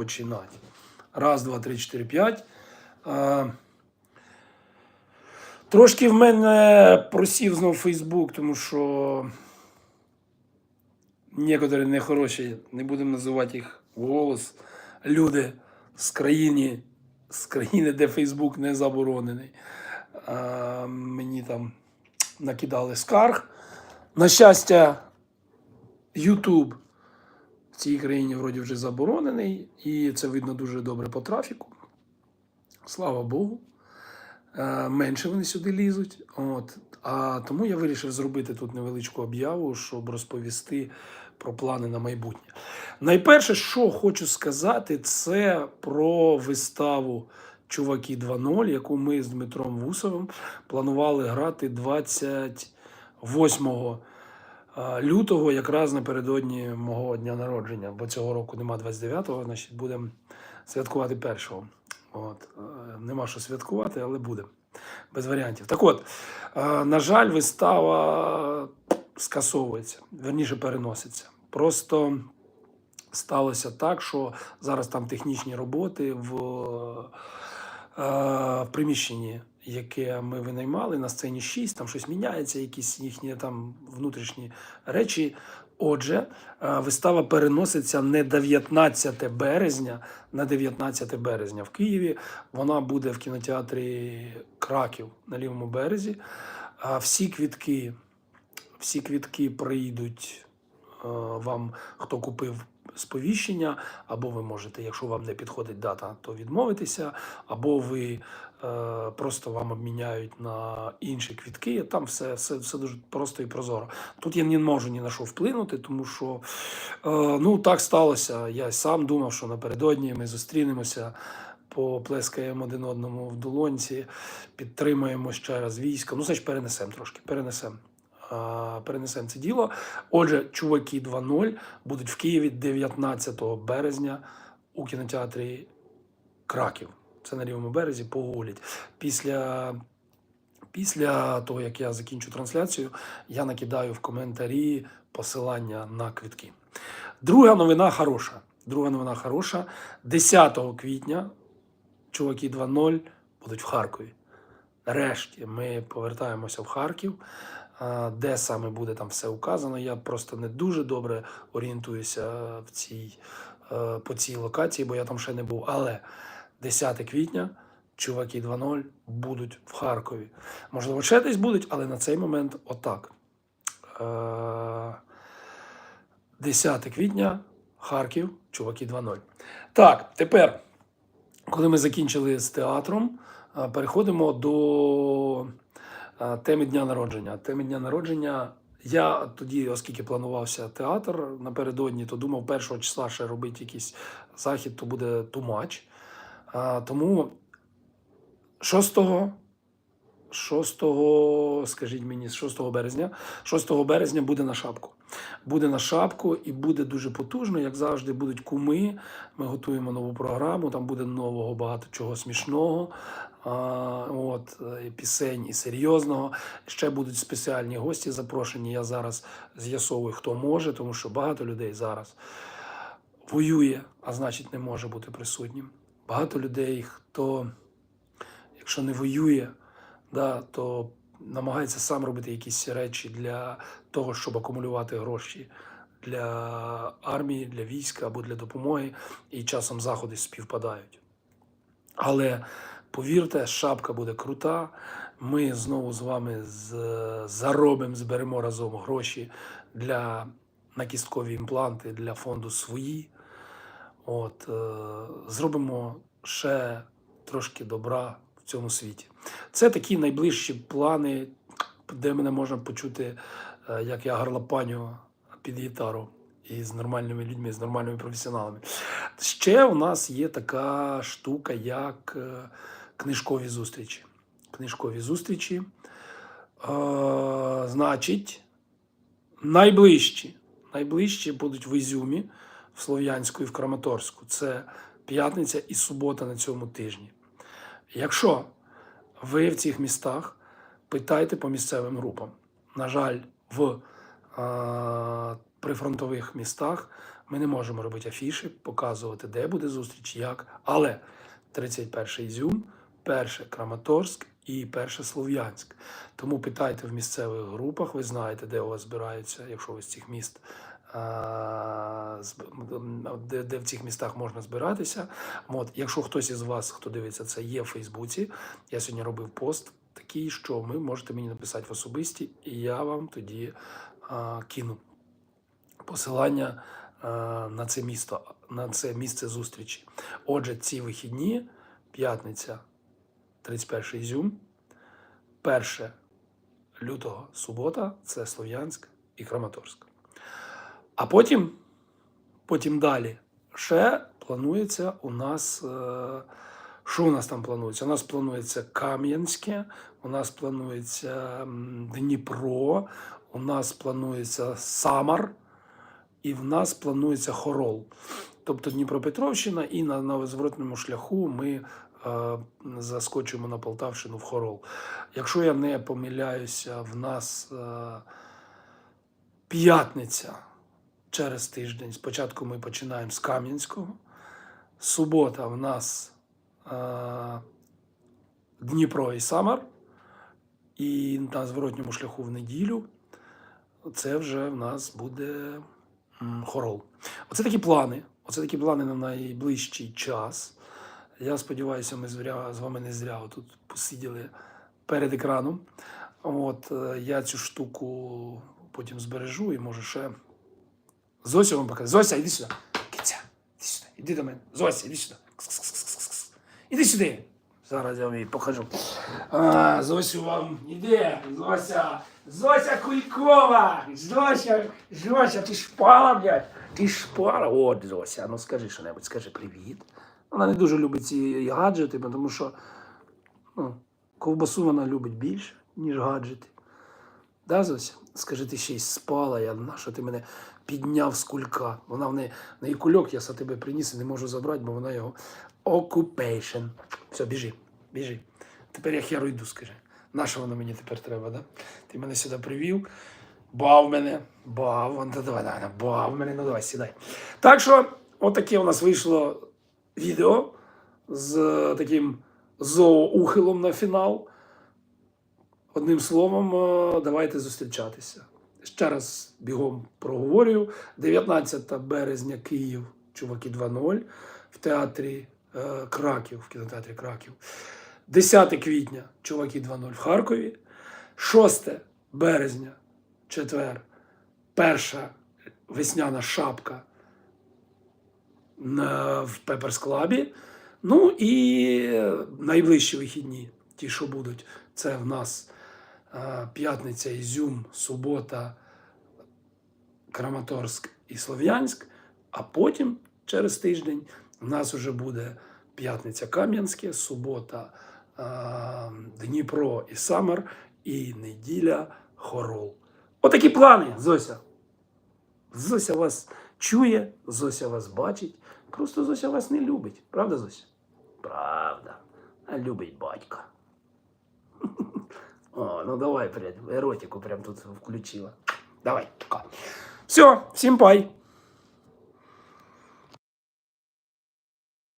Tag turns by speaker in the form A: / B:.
A: починати. Раз, два, три, чотири, п'ять. А, Трошки в мене просів знов Фейсбук, тому що некоторі нехороші, не будемо називати їх голос, люди з країни, з країни, де Фейсбук не заборонений. А, мені там накидали скарг. На щастя, в цій країні вроді вже заборонений, і це видно дуже добре по трафіку. Слава Богу. Е, Менше вони сюди лізуть. От. А тому я вирішив зробити тут невеличку об'яву, щоб розповісти про плани на майбутнє. Найперше, що хочу сказати, це про виставу Чуваки 2.0, яку ми з Дмитром Вусовим планували грати 28 е, лютого, якраз напередодні мого дня народження, бо цього року нема 29-го, значить будемо святкувати першого. От. е, Нема що святкувати, але буде. Без варіантів. Так от, е, на жаль, вистава скасовується, верніше переноситься. Просто сталося так, що зараз там технічні роботи в, е, в приміщенні, яке ми винаймали на сцені 6, там щось міняється, якісь їхні там внутрішні речі. Отже, е, вистава переноситься не 19 березня на 19 березня в Києві. Вона буде в кінотеатрі Краків на лівому березі. Всі квітки, всі квітки прийдуть е, вам, хто купив сповіщення, або ви можете, якщо вам не підходить дата, то відмовитися, або ви просто вам обміняють на інші квітки. Там все, все, все дуже просто і прозоро. Тут я не можу ні на що вплинути, тому що е, ну так сталося. Я сам думав, що напередодні ми зустрінемося. Поплескаємо один одному в долонці, підтримаємо ще раз військо. Ну, значить, перенесемо трошки, перенесемо. А, Перенесемо це діло. Отже, чуваки 2.0 будуть в Києві 19 березня у кінотеатрі Краків. Це на лівому березі погулять. Після, після того, як я закінчу трансляцію, я накидаю в коментарі посилання на квитки. Друга новина хороша. Друга новина хороша. 10 квітня чуваки 2.0 будуть в Харкові. Нарешті ми повертаємося в Харків. Де саме буде там все указано. Я просто не дуже добре орієнтуюся в цій, е, по цій локації, бо я там ще не був. Але 10 квітня чуваки 2.0 будуть в Харкові. Можливо, ще десь будуть, але на цей момент отак. Е, 10 квітня, Харків, чуваки 2.0. Так, тепер, коли ми закінчили з театром, переходимо до теми дня народження. Теми дня народження. Я тоді, оскільки планувався театр напередодні, то думав, першого числа ще робити якийсь захід, то буде тумач. А, тому 6 6, скажіть мені, з 6 березня. 6 березня буде на шапку. Буде на шапку і буде дуже потужно, як завжди, будуть куми. Ми готуємо нову програму, там буде нового багато чого смішного. А, от, і пісень і серйозного. Ще будуть спеціальні гості запрошені. Я зараз з'ясовую, хто може, тому що багато людей зараз воює, а значить не може бути присутнім. Багато людей, хто, якщо не воює, да, то намагається сам робити якісь речі для того, щоб акумулювати гроші для армії, для війська або для допомоги, і часом заходи співпадають. Але повірте, шапка буде крута. Ми знову з вами заробимо, зберемо разом гроші для на кісткові імпланти для фонду свої. От, е, зробимо ще трошки добра в цьому світі. Це такі найближчі плани, де мене можна почути, е, як я гарлопаню під гітару і з нормальними людьми, з нормальними професіоналами. Ще у нас є така штука, як е, книжкові зустрічі. Книжкові зустрічі. Е, значить, найближчі. Найближчі будуть в Ізюмі, Слов'янську і в Краматорську. Це п'ятниця і субота на цьому тижні. Якщо ви в цих містах, питайте по місцевим групам. На жаль, в е, прифронтових містах Ми не можемо робити афіші, показувати, де буде зустріч, як. Але 31 Ізюм, перше Краматорськ і перше Слов'янськ. Тому питайте в місцевих групах, ви знаєте, де у вас збираються, якщо ви з цих міст. а, зб- Де, де в цих містах можна збиратися. От, якщо хтось із вас, хто дивиться це, є в Фейсбуці, я сьогодні робив пост такий, що ви можете мені написати в особисті, і я вам тоді а, кину посилання а, на це місто, на це місце зустрічі. Отже, ці вихідні, п'ятниця, 31 Ізюм, 1 лютого субота це Слов'янськ і Краматорськ. А потім, потім далі ще планується у нас. е, Що у нас там планується? У нас планується Кам'янське, у нас планується Дніпро, у нас планується Самар, і в нас планується Хорол. Тобто Дніпропетровщина, і на, на зворотному шляху ми е, заскочимо на Полтавщину в Хорол. Якщо я не помиляюся, в нас е, п'ятниця через тиждень. Спочатку ми починаємо з Кам'янського. Субота в нас е, Дніпро і Самар. І на зворотньому шляху в неділю це вже в нас буде хорол. Оце такі плани. Оце такі плани на найближчий час. Я сподіваюся, ми зря, з вами не зря тут посиділи перед екраном. От е, я цю штуку потім збережу і може ще. Зося вам покаже. Зося, іди сюди. Киця, іди сюди, іди до мене. Зося, іди сюди. Іди сюди. Зараз я вам її покажу. А, Зосю вам іде. Зося. Зося Кулькова. Зося, Зося, ти шпала, блядь. Ти шпала. От, Зося, ну скажи що-небудь, скажи привіт. Вона не дуже любить ці гаджети, тому що ну, ковбасу вона любить більше, ніж гаджети. Да, Зося? Скажи, ти ще й спала, я на що ти мене підняв з кулька. Вона в неї, в неї кульок, я за тебе приніс і не можу забрати, бо вона його occupation. Все, біжи, біжи. Тепер я херу йду, скажи. На що воно мені тепер треба, да? Ти мене сюди привів, бав мене, бав, вон, та давай, давай, бав мене, ну давай, сідай. Так що, отаке у нас вийшло відео з таким зооухилом на фінал. Одним словом, е, давайте зустрічатися. Ще раз бігом проговорюю. 19 березня Київ, чуваки 2.0 в театрі е, Краків, в кінотеатрі Краків. 10 квітня, чуваки 2.0 в Харкові. 6 березня, четвер, перша весняна шапка в Пеперс Клабі. Ну і найближчі вихідні, ті, що будуть, це в нас е, п'ятниця, Ізюм, субота, Краматорськ і Слов'янськ. А потім, через тиждень, в нас вже буде п'ятниця Кам'янське, субота, Дніпро і Самар, і неділя Хорол. Отакі плани, Зося. Зося вас чує, Зося вас бачить. Просто Зося вас не любить. Правда, Зося? Правда. А любить батька. О, ну давай, блядь, эротику прям тут включила. Давай. Все, всім пай.